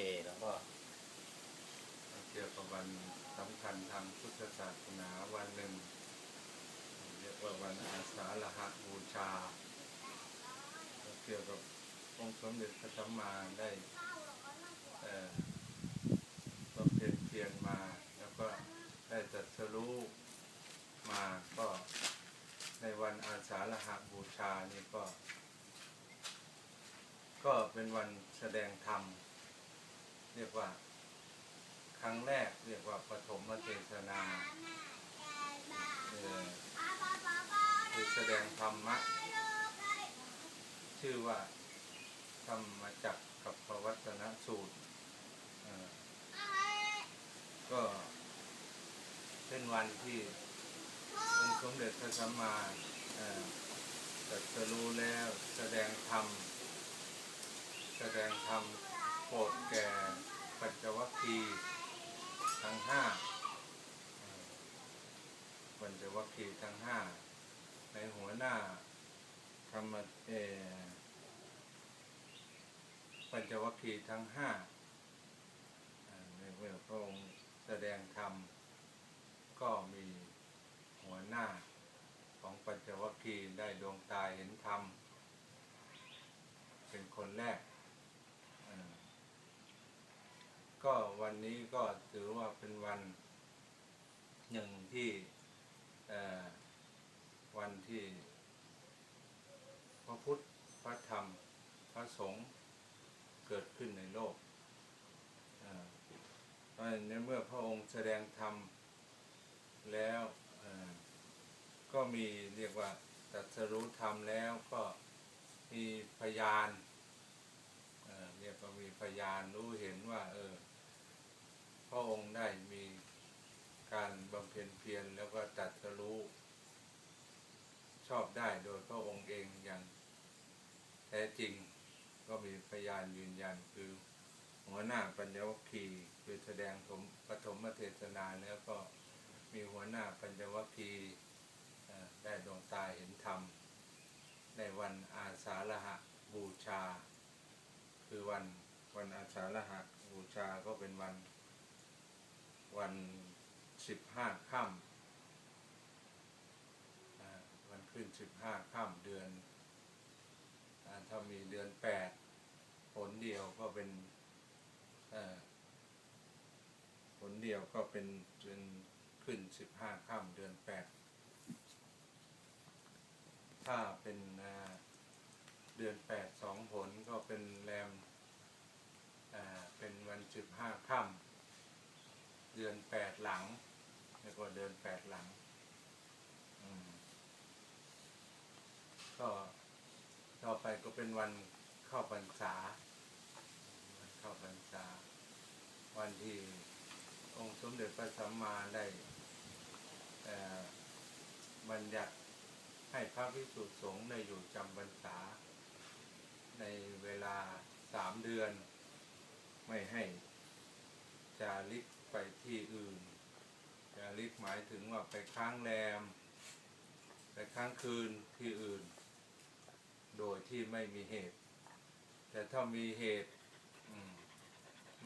เคแล้วก็เกี่ยวกับวันสำคัญทางพุทธศาสนาวันหนึ่งเรียกว่าวันอาสาฬหบูชา เกี่ยวกับองค์สมเด็จพระสัมมาได้เอ่อบำเพ็ญเพียรมา แล้วก็ได้ตรัสรู้มาก็ในวันอาสาฬหบูชานี่ก็ ก็เป็นวันแสดงธรรม เรียกว่า ครั้งแรกเรียกว่าปฐมเทศนาคือแสดงธรรมะ ชื่อว่า ธรรมจักกับปวัตนสูตรก็เป็นวันที่องค์สมเด็จพระสัมมาตรัสรู้แล้วแสดงธรรม แสดงธรรม โปรดแก่ปัญจวัคคีทั้งห้าปัญจวัคคีทั้งห้าในหัวหน้าธรรมเอปัญจวัคคีทั้งห้าในเมื่อพระองค์แสดงธรรม ก็มีหัวหน้าของปัญจวัคคีย์ได้ดวงตาเห็นธรรม เป็นคนแรกเอ่อก็ วันนี้ก็ถือว่าเป็นวันหนึ่งที่วันที่ พระพุทธ พระธรรม พระสงฆ์เกิดขึ้นในโลกเพราะฉะนั้นในเมื่อพระองค์แสดงธรรมแล้วก็มีเรียกว่าตรัสรู้ธรรมแล้วก็มีพยานเเรียกว่ามีพยานรู้เห็นว่า เออ พระองค์ได้มีการบำเพ็ญเพียรแล้วก็ตรัสรู้ ชอบได้โดยพระองค์เองอย่างแท้จริงก็มีพยานยืนยันคือหัวหน้าปัญญวัคีคือแสดงผมปฐมเทศนาแล้วก็มีหัวหน้าปัญญวัคีได้ดวงตาเห็นธรรม ในวันอาสาฬหบูชา คือวันวันอาสาฬหบูชาก็เป็นวัน วันสิบห้าค่ำวันขึ้นสิบห้าค่ำเดือนอถ้ามีเดือนแปดผลเดียวก็เป็นผลเดียวก็เป็นเดือนขึ้นสิบห้าค่ำเดือนแปดถ้าเป็นเดือนแปดสองผลก็เป็นแรมเป็นวันสิบห้าค่ำเดือนแปดหลังแล้ว ก็เดือนแปดหลัง ก็ต่อไปก็เป็นวันเข้าพรรษา วันเข้าพรรษา วันที่องค์สมเด็จพระสัมมาได้เอ่อบัญญัติให้พระภิกษุสงฆ์ได้อยู่จำพรรษา ในเวลาสามเดือน ไม่ให้จาริกไปที่อื่น จาริกหมายถึงว่าไปค้างแรม ไปค้างคืนที่อื่น โดยที่ไม่มีเหตุ แต่ถ้ามีเหตุ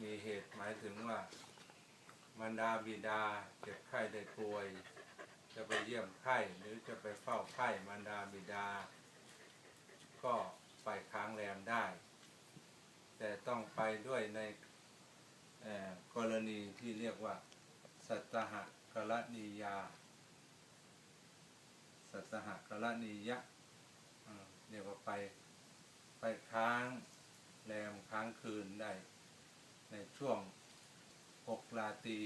มีเหตุหมายถึงว่ามารดาบิดาเจ็บไข้ได้ป่วย จะไปเยี่ยมไข้หรือจะไปเฝ้าไข้มารดาบิดา ก็ไปค้างแรมได้ แต่ต้องไปด้วยในกรณีที่เรียกว่า สัตหะ กรณียา สัตหกรณียะเรียกว่าไปไปค้างแรมค้างคืนได้ ในช่วงหกราตรี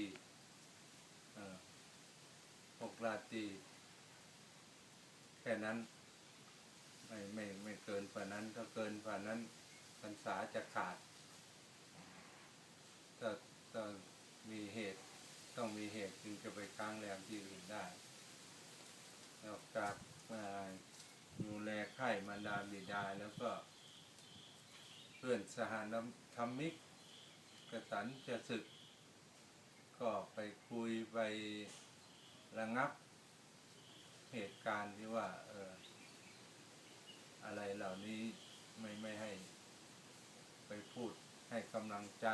หกราตรีแค่นั้นไม่ไม่ไม่เกินฝ่านั้นถ้าเกินฝ่านั้นพรรษาจะขาดก็ต้องมีเหตุ ต้องมีเหตุจึงจะไปค้างแรมที่อื่นได้นอกจากดูแลไข้มารดาบิดาแล้วก็ เพื่อนสหานธรรมิกกระตันจะศึก ก็ไปคุยไประงับเหตุการณ์ที่ว่า เออ อะไรเหล่านี้ไม่ไม่ให้ ไปพูดให้กำลังใจ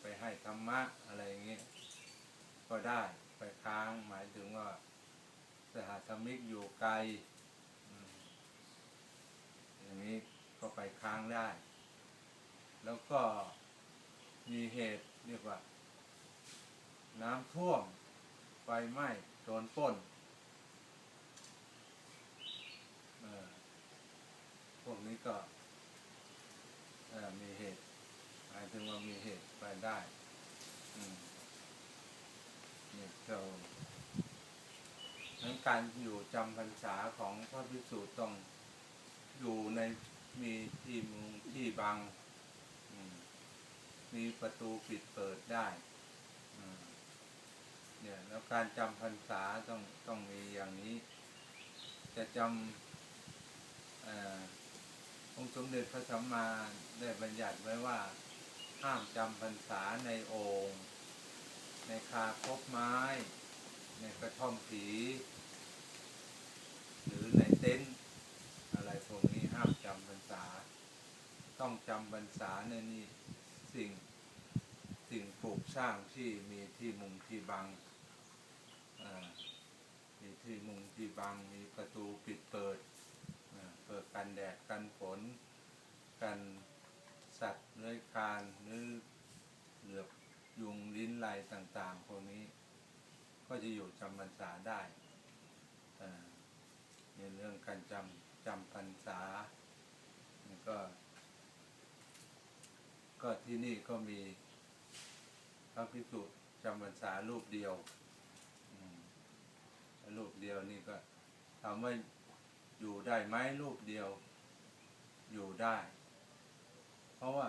ไปให้ธรรมะอะไรอย่างเงี้ย ก็ได้ไปค้างหมายถึงว่าสหธรรมิกอยู่ไกลอย่างนี้ก็ไปค้างได้ แล้วก็มีเหตุเรียกว่า น้ำท่วมไฟไหม้โดนป้นพวกนี้ก็มีเหตุหมายถึงว่ามีเหตุไปได้ อืม เราดังนั้นการอยู่จำพรรษาของพระพิสุต้องอยู่ในมีที่มุงที่บัง มีประตูปิดเปิดได้เนี่ยแล้วการจำพรรษาต้องต้องมีอย่างนี้ จะจำองค์สมเด็จพระสัมมาได้บัญญัติไว้ว่า ห้ามจำพรรษาในโอ่ง ในคาคบไม้ ในกระท่อมผี หรือในเต็นท์อะไรพวกนี้ห้ามจำพรรษา ต้องจำพรรษาในนี่สิ่งสิ่งปลูกสร้างที่มีที่มุงที่บังมีที่มุงที่บังมีประตูปิดเปิดเปิดกันแดดกันฝนกันสัตว์เลื้อยคานหรือเหลือบ ยุงลิ้นไลต่างๆพวกนี้ ก็จะอยู่จำพรรษาได้ในเรื่องการจำจำพรรษาก็ ก็ที่นี่ก็มีพระภิกษุจำพรรษารูปเดียวรูปเดียวนี่ก็ถามว่าอยู่ได้ไหมรูปเดียว อยู่ได้ เพราะว่า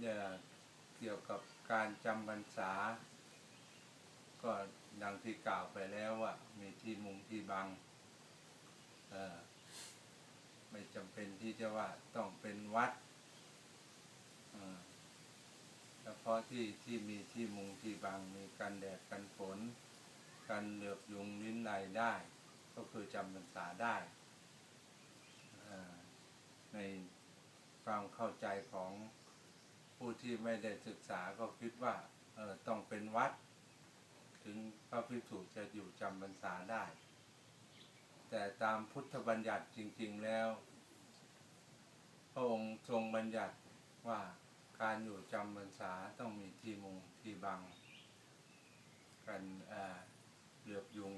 เนี่ยเกี่ยวกับ การจำพรรษา ก็ดังที่กล่าวไปแล้วว่า มีที่มุงที่บังไม่จำเป็นที่จะว่าต้องเป็นวัดเฉพาะที่ที่มีที่มุงที่บังมีกันแดดกันฝนกันเหลือบยุงลิ้นไลได้ ก็คือจำพรรษาได้ในความเข้าใจของ ผู้ที่ไม่ได้ศึกษาก็คิดว่าเออต้องเป็นวัด ถึงพระภิกษุจะอยู่จำพรรษาได้ แต่ตามพุทธบัญญัติจริง ๆแล้ว พระองค์ทรงบัญญัติว่าการอยู่จำพรรษาต้องมีที่มุงที่บัง กันเออเหลือบยุง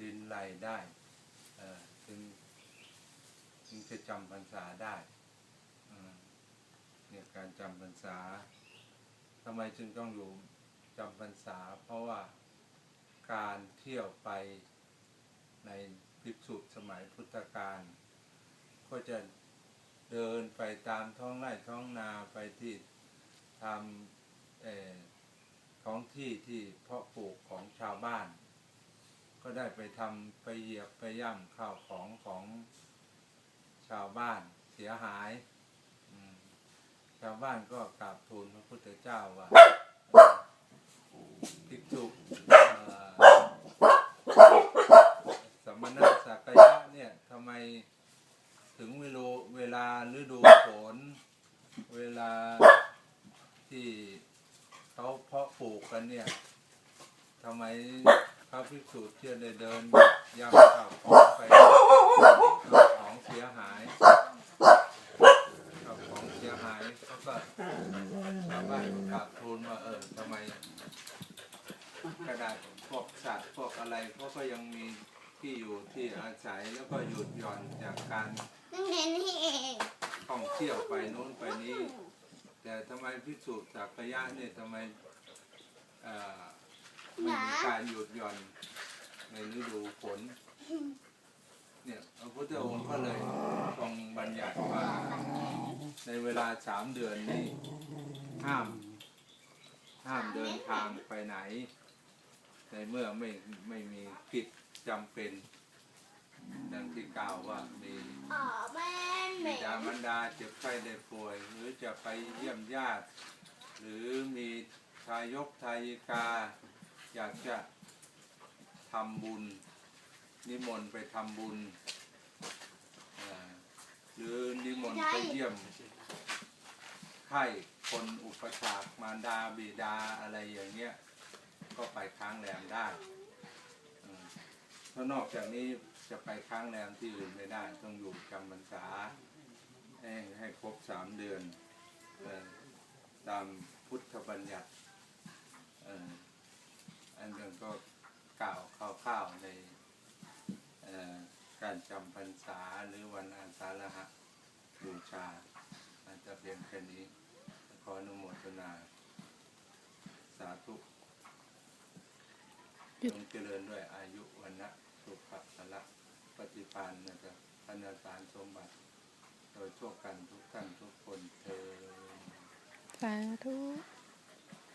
ลินไหลได้เออถึงถึงจะจำพรรษาได้ เนี่ยการจำพรรษาทำไมจึงต้องอยู่จำพรรษา เพราะว่าการเที่ยวไปในภิกษุสมัยพุทธกาลก็จะเดินไปตามท้องไร่ท้องนาไปที่ทำเอ่อท้องที่ที่เพาะปลูกของชาวบ้าน ก็ได้ไปทำไปเหยียบไปย่ำข้าวของของชาวบ้านเสียหาย ชาวบ้านก็กราบทูลพระพุทธเจ้าว่าภิกษุสมณะสักยะเนี่ยทำไมถึงเวลาเวลาฤดูฝนเวลาที่เขาเพาะปลูกกันเนี่ยทำไมพระภิกษุเที่ยวเดินย่ำข้าวของไปข้าวของเสียหายข้าวของเสียหายเขาก็ ชาวบ้านก็กราบทูลว่าเออทำไมกระดาษพวกสัตว์พวกอะไรเขาก็ยังมีที่อยู่ที่อาศัยแล้วก็หยุดหย่อนจากการนั่ยนี่เองท่องเที่ยวไปโน้นไปนี้ แต่ทำไมพิสูจน์จากพยะเนี่ยทำไมไม่มีการหยุดหย่อนในฤดูฝนเนี่ยพระพุทธองค์ก็เลยทรงบัญญัติว่าในเวลาสามเดือนนี้ ห้าม ห้ามเดินทางไปไหน ในเมื่อไม่ไม่มีกิจจำเป็น ดังที่กล่าวว่ามีอ๋อแม่เหม็บินดามารดาเจ็บไข้ได้ป่วย หรือจะไปเยี่ยมญาติ หรือมีทายกทายิกา อยากจะทำบุญ นิมนต์ไปทำบุญเอ่อหรือนิมนต์ไปเยี่ยมไข้ คนอุปชาย์มารดาบิดาอะไรอย่างเงี้ย ก็ไปค้างแรมได้ถ้านอกจากนี้จะไปค้างแรมที่อื่นไม่ได้ ต้องอยู่จำพรรษาให้ให้ครบสามเดือนตามพุทธบัญญัติอันนั้นก็กล่าวคร่าวๆในการจำพรรษาหรือวันอาสาฬหะบูชาอาจจะเพียงแค่นี้ ออนุโมทนา สาธุจงเจริญด้วยอายุวันนะสุขภะละปฏิปานนะครับพนาสารสมบัติ โดยทั่วกันทุกท่านทุกคนเธอสาธุ